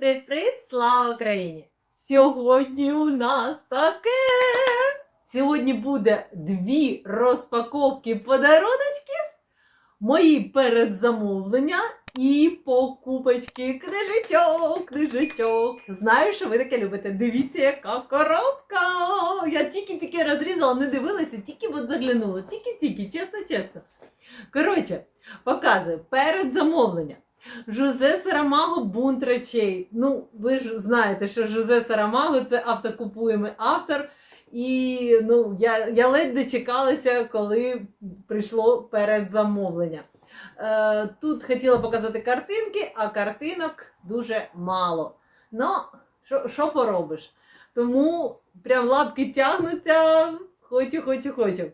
Привіт-привіт, слава Україні! Сьогодні у нас таке. Сьогодні буде дві розпаковки подаруночків, мої передзамовлення і покупочки книжечок, книжечок. Знаю, що ви таке любите. Дивіться, яка коробка. Я тільки-тільки розрізала, не дивилася, тільки от заглянула. Тільки-тільки, чесно-чесно. Коротше, показую передзамовлення. Жозе Сарамаго бунт речей. Ну, ви ж знаєте, що Жозе Сарамаго це автокупуємий автор. І ну, я, я ледь дочекалася, коли прийшло передзамовлення. Е, тут хотіла показати картинки, а картинок дуже мало. Ну, що- поробиш? Тому прям лапки тягнуться. Хочу, хочу, хочу.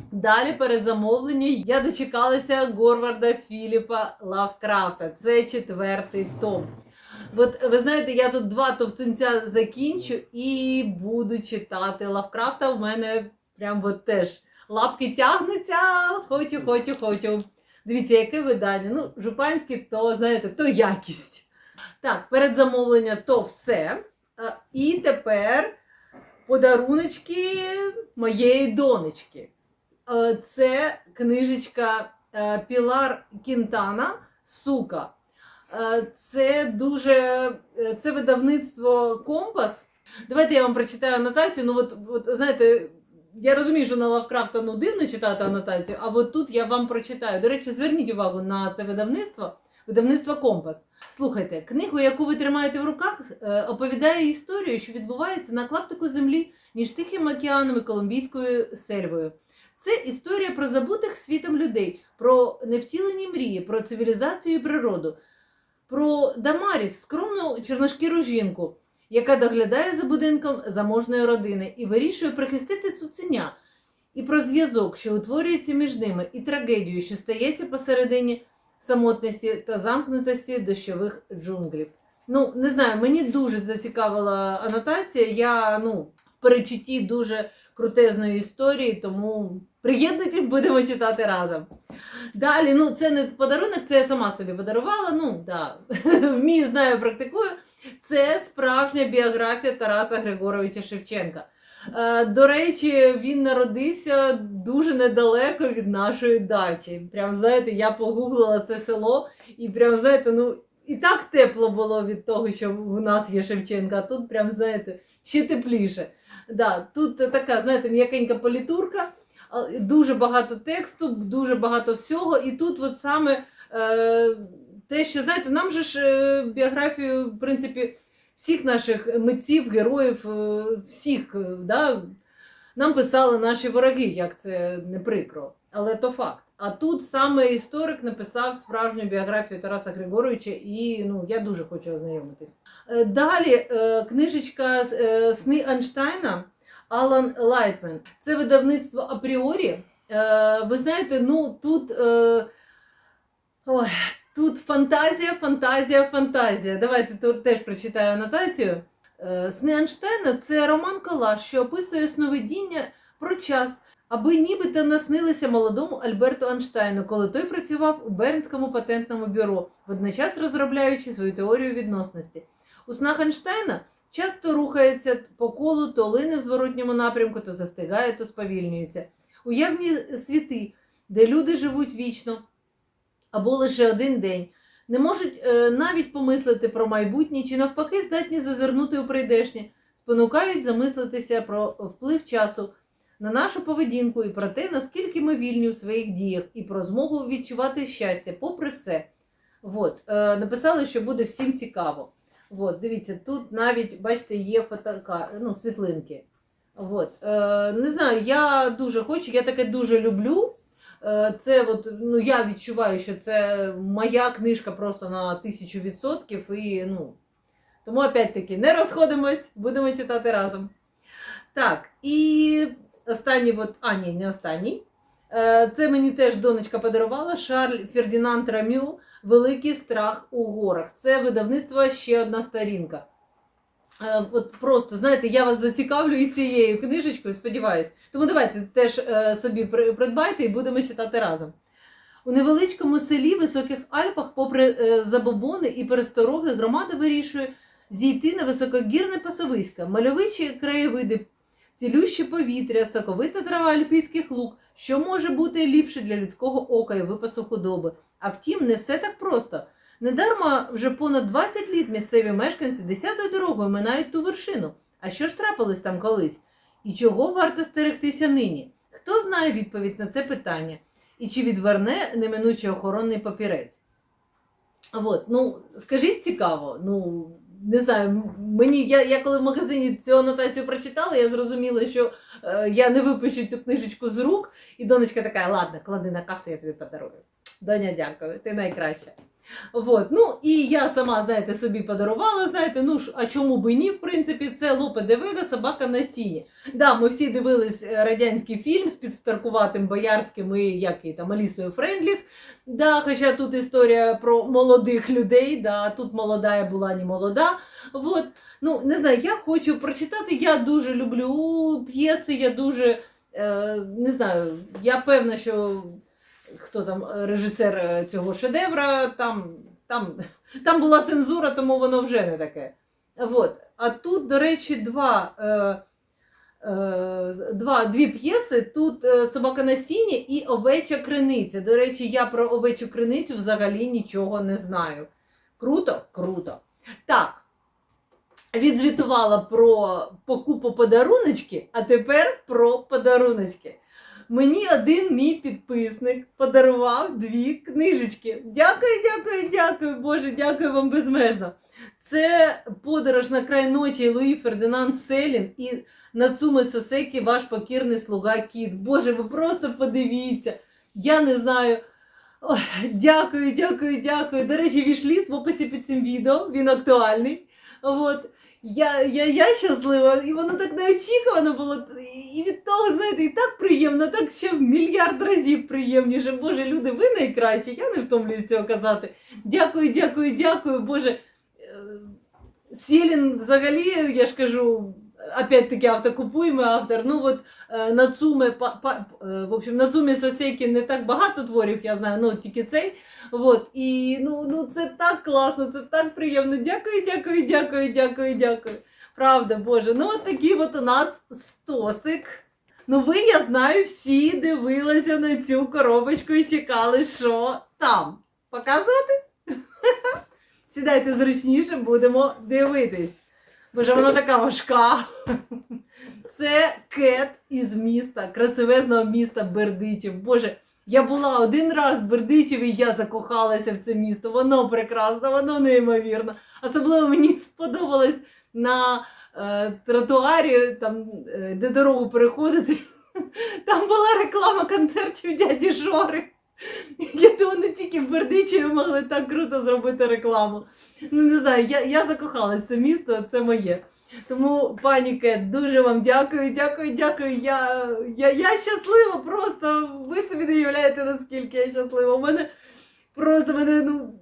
Далі перед замовленням я дочекалася Горварда Філіпа Лавкрафта. Це четвертий том. От ви знаєте, я тут два товстунця закінчу і буду читати Лавкрафта. У мене прям от теж лапки тягнуться. Хочу, хочу, хочу. Дивіться, яке видання. Ну, жупанське, то знаєте, то якість. Так, перед замовлення то все. Е, І тепер подаруночки моєї донечки. Е, Це книжечка е, Пілар Кінтана Сука. Е, Це дуже це видавництво Компас. Давайте я вам прочитаю анотацію. Ну, от, от знаєте, я розумію, що на Лавкрафта ну, дивно читати анотацію, а от тут я вам прочитаю. До речі, зверніть увагу на це видавництво, видавництво Компас. Слухайте, книгу, яку ви тримаєте в руках, оповідає історію, що відбувається на клаптику землі між Тихим океаном і Колумбійською сельвою. Це історія про забутих світом людей, про невтілені мрії, про цивілізацію і природу, про Дамаріс, скромну чорношкіру жінку, яка доглядає за будинком заможної родини і вирішує прихистити цуценя, і про зв'язок, що утворюється між ними, і трагедію, що стається посередині самотності та замкнутості дощових джунглів. Ну, не знаю, мені дуже зацікавила анотація. Я ну, в перечутті дуже крутезної історії, тому приєднуйтесь, будемо читати разом. Далі, ну це не подарунок, це я сама собі подарувала. Ну, да. вмію, знаю, практикую. Це справжня біографія Тараса Григоровича Шевченка. Е, До речі, він народився дуже недалеко від нашої дачі. Прям знаєте, я погуглила це село, і прям знаєте, ну і так тепло було від того, що у нас є Шевченка, а тут прям знаєте, ще тепліше. Да, тут така, знаєте, м'якенька політурка, дуже багато тексту, дуже багато всього. І тут от саме е, те, що знаєте, нам же ж е, біографію, в принципі, всіх наших митців, героїв, е, всіх, е, да, нам писали наші вороги, як це не прикро, але то факт. А тут саме історик написав справжню біографію Тараса Григоровича, і ну, я дуже хочу ознайомитись. Е, Далі е, книжечка е, Сни Анштайна Алан Лайтмен. Це видавництво апріорі. Ви знаєте, ну тут, ой, тут фантазія, фантазія, фантазія. Давайте тут теж прочитаю анотацію. Сни Анштайна це роман колаж, що описує сновидіння про час, аби нібито наснилися молодому Альберту Анштайну, коли той працював у Бернському патентному бюро, водночас розробляючи свою теорію відносності. У снах Ейнштейна часто рухається по колу, то лине в зворотньому напрямку, то застигає, то сповільнюється. Уявні світи, де люди живуть вічно або лише один день, не можуть е, навіть помислити про майбутнє чи навпаки здатні зазирнути у прийдешнє, спонукають замислитися про вплив часу на нашу поведінку і про те, наскільки ми вільні у своїх діях, і про змогу відчувати щастя, попри все. От, е, написали, що буде всім цікаво. От, дивіться, тут навіть, бачите, є фотока, ну, світлинки. От, е, не знаю, я дуже хочу, я таке дуже люблю. Е, це от, ну, я відчуваю, що це моя книжка просто на тисячу відсотків. І, ну, тому опять-таки не розходимось, будемо читати разом. Так, і останній, от, а ні, не останній. Е, Це мені теж донечка подарувала Шарль Фердінанд Рамю Великий страх у горах. Це видавництво ще одна сторінка. Е, От просто, знаєте, я вас зацікавлю і цією книжечкою, сподіваюсь. Тому давайте теж е, собі придбайте і будемо читати разом. У невеличкому селі Високих Альпах, попри забобони і перестороги, громада вирішує зійти на високогірне пасовиська, мальовичі краєвиди, цілющі повітря, соковита трава альпійських луг. Що може бути ліпше для людського ока і випасу худоби? А втім, не все так просто. Недарма вже понад 20 літ місцеві мешканці десятою дорогою минають ту вершину. А що ж трапилось там колись? І чого варто стерегтися нині? Хто знає відповідь на це питання? І чи відверне неминучий охоронний папірець? От, ну, скажіть цікаво, ну, не знаю, мені, я, я коли в магазині цю анотацію прочитала, я зрозуміла, що е, я не випущу цю книжечку з рук, і донечка така, ладно, клади на касу, я тобі подарую. Доня, дякую, ти найкраща. От, ну і я сама, знаєте, собі подарувала, знаєте, ну а чому би ні, в принципі, це Лопе Девида, собака на сіні. Да, ми всі дивились е, радянський фільм з підстаркуватим Боярським і як її там Алісою Френдліх. Да, хоча тут історія про молодих людей, да, тут молода я була не молода. От, ну, не знаю, я хочу прочитати. Я дуже люблю п'єси, я дуже е, не знаю, я певна, що хто там е, режисер е, цього шедевра, там, там, там була цензура, тому воно вже не таке. От. А тут, до речі, два. Е, Е, два, дві п'єси. Тут е, собака на сіні і овеча криниця. До речі, я про овечу криницю взагалі нічого не знаю. Круто? Круто. Так. Відзвітувала про покупу подаруночки, а тепер про подаруночки. Мені один мій підписник подарував дві книжечки. Дякую, дякую, дякую, Боже, дякую вам безмежно. Це подорож на край ночі Луї Фердинанд Селін і Нацуме Сосекі, ваш покірний слуга Кіт. Боже, ви просто подивіться. Я не знаю. Ой, дякую, дякую, дякую. До речі, вішліст в описі під цим відео, він актуальний. От. Я, я, я щаслива, і воно так неочікувано було. І від того, знаєте, і так приємно, так ще в мільярд разів приємніше. Боже, люди, ви найкращі. Я не втомлююсь цього казати. Дякую, дякую, дякую. Боже. Сілін взагалі, я ж кажу, опять-таки автокупуємо автор. Ну от е, Нацуме, па, е, в общем, Нацуме Сосекі не так багато творів, я знаю, ну тільки цей. От, і ну, ну це так класно, це так приємно. Дякую, дякую, дякую, дякую, дякую. Правда, Боже. Ну, от такий от у нас стосик. Ну, ви, я знаю, всі дивилися на цю коробочку і чекали, що там. Показувати? Сідайте зручніше, будемо дивитись. Боже, вона така важка. Це кет із міста, красивезного міста Бердичів. Боже, я була один раз в Бердичеві, і я закохалася в це місто. Воно прекрасне, воно неймовірно. Особливо мені сподобалось на е, тротуарі, там, е, де дорогу переходити. Там була реклама концертів дяді Жори. Я не тільки в Бердичеві могли так круто зробити рекламу. Ну, не знаю, я, я закохалась в це місто, це моє. Тому, пані Кет, дуже вам дякую, дякую, дякую. Я, я, я щаслива просто. Ви собі не уявляєте, наскільки я щаслива. У мене просто мене ну,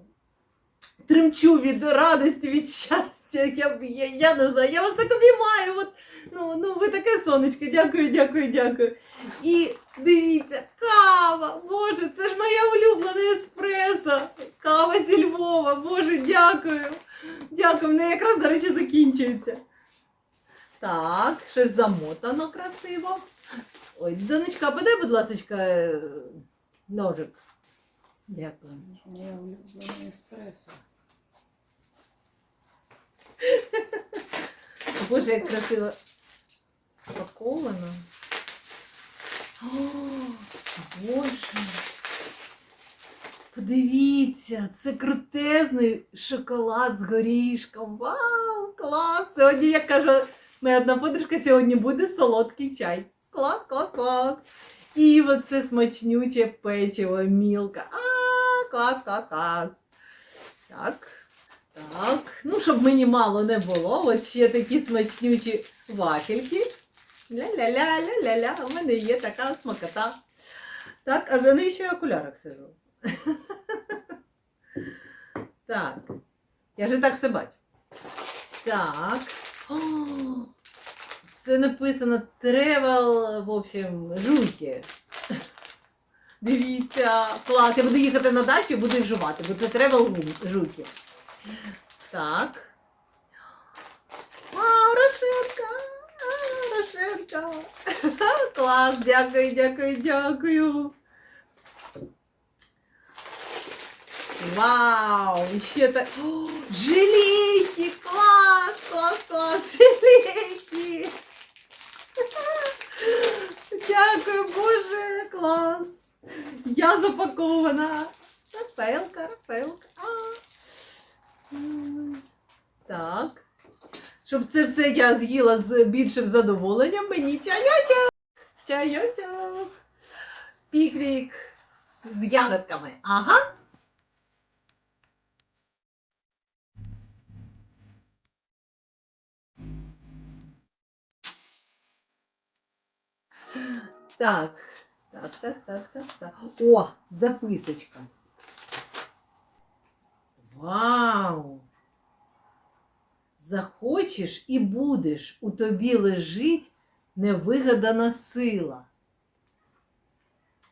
тремчу від радості, від щастя. Я, я, я не знаю, я вас так обіймаю. От, ну, ну, ви таке сонечко. Дякую, дякую, дякую. І дивіться, кава! Боже, це ж моя улюблена еспресо. Кава зі Львова. Боже, дякую. Дякую, мене якраз, до речі, закінчується. Так, щось замотано красиво. Ой, донечка, подай, будь ласка, е, ножик. Дякую. Моя улюблена еспресо. Боже, як красиво спаковано. О, Боже. Подивіться, це крутезний шоколад з горішком. Вау, клас! Сьогодні, як каже моя одна подружка, сьогодні буде солодкий чай. Клас, клас, клас. І оце смачнюче печиво, мілка. А, клас, клас, клас. Так. Щоб мені мало не було, от ще такі смачнючі вафельки. Ля-ля-ля-ля-ля-ля, у мене є така смакота. Так, а за нею ще я в окулярах сижу. Так, я і так все бачу. Так. Це написано travel, в общем, жуйки. Дивіться, клас. Я буду їхати на дачу і буду їх жувати, бо це тревел жуки. Так. Вау, Рошенка! А, Рошенка! Клас, дякую, дякую, дякую. Вау! Ще так. Жилейки! Клас! Клас, клас! Жилейки! Дякую, Боже, клас! Я запакована. Рафаелка, Рафаелка. А. Так. Щоб це все я з'їла з більшим задоволенням, мені чайочок. Чайочок. Піквік з ягодками. Ага. Так, так, так, так, так, так. О, записочка. Вау! Захочеш і будеш, у тобі лежить невигадана сила.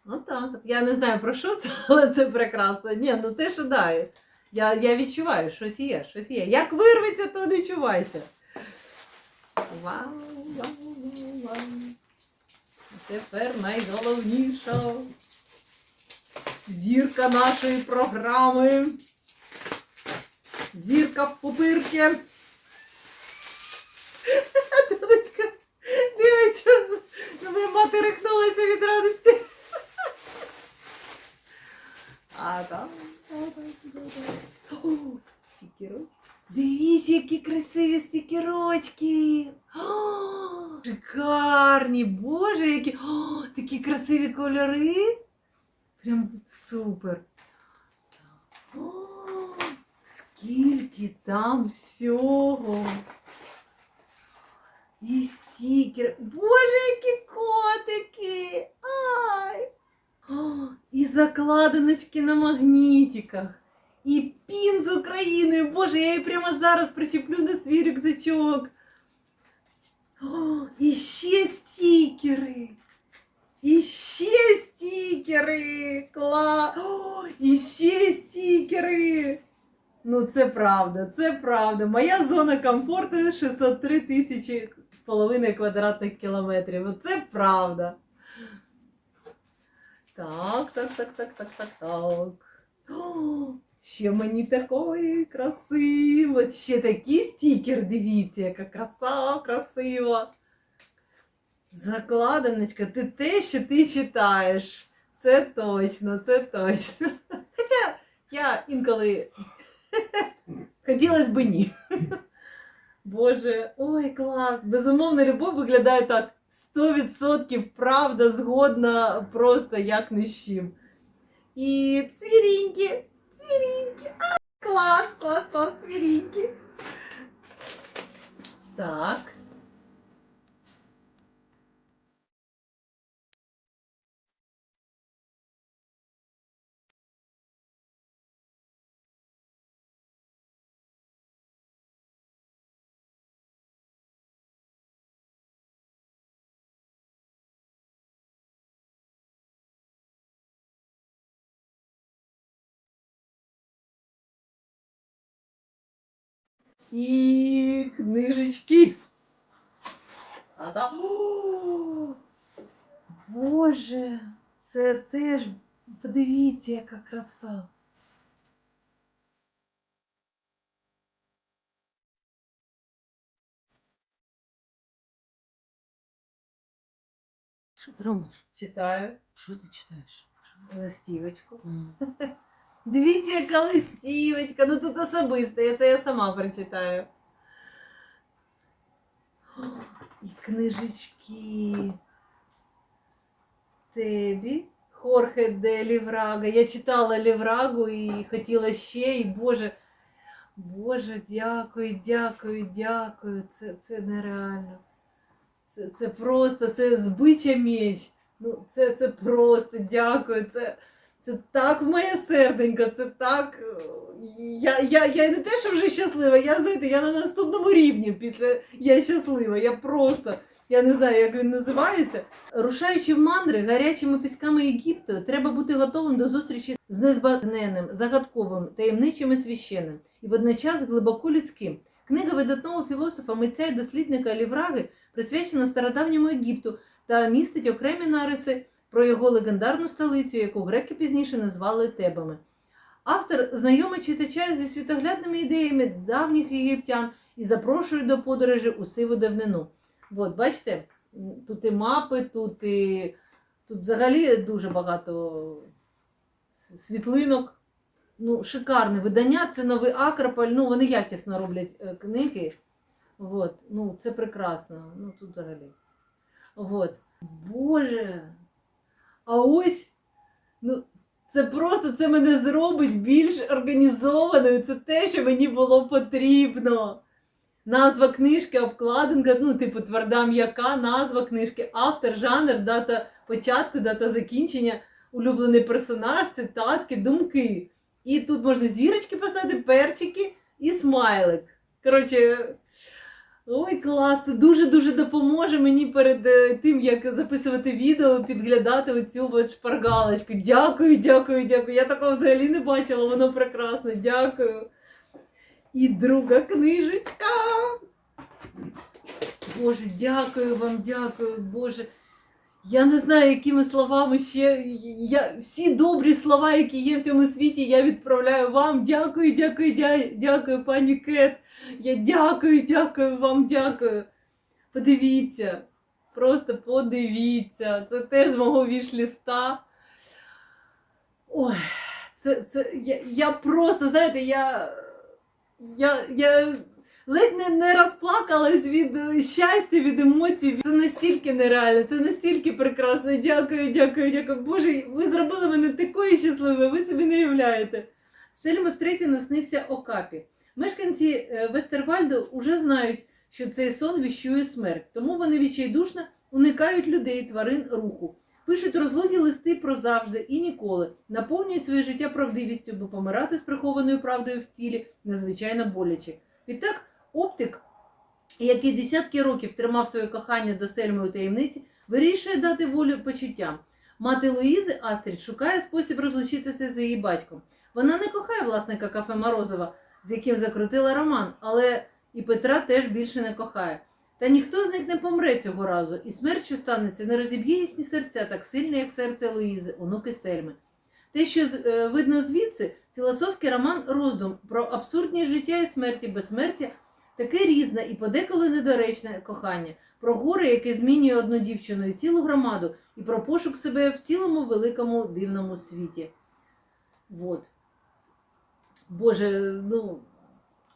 Отак. от. Я не знаю про що це, але це прекрасно. Ні, ну це ж да. Я, я відчуваю, щось є, щось є. Як вирветься, то не чувайся. Вау, вау, вау, вау. Тепер найголовніша зірка нашої програми. Зірка в пупирки. Донечка дивиться, ну моя мати рихнулася від радості. А там. О, стікерочки. Дивіться, які красиві стікерочки. О, шикарні, боже, які О, такі красиві кольори. Прям супер. скільки там всього. І стікер. Боже, які котики! Ай! О, і закладиночки на магнітиках. І пін з України. Боже, я її прямо зараз причеплю на свій рюкзачок. О, і ще стікери. І ще стікери. Кла. О, і ще стікери. Ну, це правда, це правда. Моя зона комфорту 603 тисячі з половиною квадратних кілометрів. Це правда. Так, так, так, так, так, так, так. О, ще мені такої красиво. Ще такий стікер, дивіться, яка краса, красива. Закладиночка, ти те, що ти читаєш. Це точно, це точно. Хоча я інколи хотілося б ні. Боже, ой, клас! Безумовна любов виглядає так. 100% правда, згодна просто як не з чим. І цвіріньки, цвіріньки. А, клас, клас, клас, цвіріньки. Так. І книжечки. А там. О, Боже, це теж. Подивіться, яка краса. Що ти робиш? Читаю Що ти читаєш? листівочку. М. Дивіться, яка. Ну тут особисте, це я сама прочитаю. І книжечки. Тебі. Хорхе де Ліврага. Я читала Ліврагу і хотіла ще, і Боже. Боже, дякую, дякую, дякую. Це, це нереально. Це, це просто, це збича меч. Ну, це, це просто дякую. Це, це так моє серденько, це так. е, Я, я, я не те, що вже щаслива, я знаєте, я на наступному рівні після я щаслива. Я просто Я не знаю, як він називається. Рушаючи в мандри гарячими пісками Єгипту, треба бути готовим до зустрічі з незбагненним, загадковим, таємничим і священним, і водночас глибоко людським. Книга видатного філософа, митця і дослідника Лівраги присвячена стародавньому Єгипту та містить окремі нариси про його легендарну столицю, яку греки пізніше назвали Тебами. Автор знайомить читача зі світоглядними ідеями давніх єгиптян і запрошує до подорожі у сиву давнину. От, бачите, тут і мапи, тут і тут взагалі дуже багато світлинок. Ну, шикарне видання, це новий Акрополь. Ну, вони якісно роблять е, книги. От, ну, це прекрасно. Ну, тут взагалі. От. Боже. А ось, ну, це просто це мене зробить більш організованою. Це те, що мені було потрібно. Назва книжки, обкладинка, ну, типу, тверда м'яка, назва книжки, автор, жанр, дата початку, дата закінчення, улюблений персонаж, цитатки, думки. І тут можна зірочки поставити, перчики і смайлик. Коротше, ой, клас! Дуже-дуже допоможе мені перед е, тим, як записувати відео, підглядати оцю от шпаргалочку. Дякую, дякую, дякую. Я такого взагалі не бачила, воно прекрасно. Дякую. І друга книжечка. Боже, дякую вам, дякую, Боже. Я не знаю, якими словами ще. Я, всі добрі слова, які є в цьому світі, я відправляю вам. Дякую, дякую, дя- дякую, пані Кет. Я дякую, дякую вам, дякую. Подивіться, просто подивіться. Це теж з мого віш-ліста. Ой, це, це я, я просто, знаєте, я, я, я ледь не, не розплакалась від е, щастя, від емоцій. Це настільки нереально, це настільки прекрасно. Дякую, дякую, дякую. Боже, ви зробили мене такою щасливою, ви собі не уявляєте. Сельми втретє наснився Окапі. Мешканці е, Вестервальду вже знають, що цей сон віщує смерть, тому вони відчайдушно уникають людей, тварин, руху. Пишуть розлогі листи про завжди і ніколи, наповнюють своє життя правдивістю, бо помирати з прихованою правдою в тілі надзвичайно боляче. Відтак, оптик, який десятки років тримав своє кохання до Сельми у таємниці, вирішує дати волю почуттям. Мати Луїзи Астрід шукає спосіб розлучитися з її батьком. Вона не кохає власника кафе Морозова, з яким закрутила роман, але і Петра теж більше не кохає. Та ніхто з них не помре цього разу, і смерть, що станеться, не розіб'є їхні серця так сильно, як серце Луїзи, онуки Сельми. Те, що е, видно звідси, філософський роман роздум про абсурдність життя і смерті, безсмертя, таке різне і подеколи недоречне кохання, про горе, яке змінює одну дівчину і цілу громаду, і про пошук себе в цілому великому дивному світі. Вот. Боже, ну.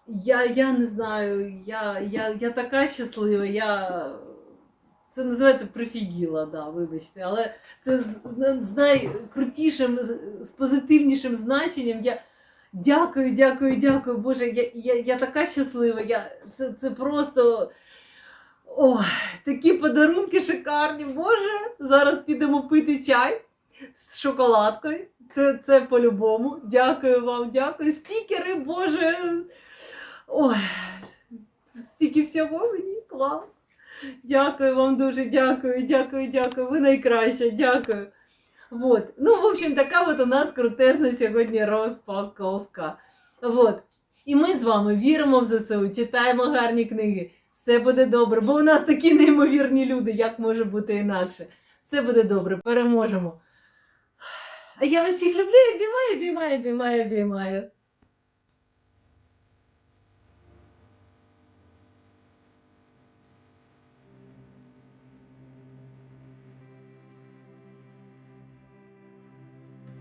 Я, я не знаю, я, я, я така щаслива, я. Це називається прифігіла, да, вибачте, але це з, найкрутішим, з позитивнішим значенням. Я дякую, дякую, дякую. Боже, я, я, я така щаслива. Я, це, це просто. Ой, такі подарунки шикарні. Боже, зараз підемо пити чай з шоколадкою. Це, це по-любому. Дякую вам, дякую. Стікери, Боже. Ой, стільки всього мені клас. Дякую вам дуже, дякую, дякую, дякую. Ви найкраща, дякую. Вот. Ну, в общем, така от у нас крутезна сьогодні розпаковка. Вот. І ми з вами віримо в ЗСУ, читаємо гарні книги. Все буде добре, бо у нас такі неймовірні люди, як може бути інакше. Все буде добре, переможемо. А я вас всіх люблю, обіймаю, обіймаю, обіймаю, обіймаю.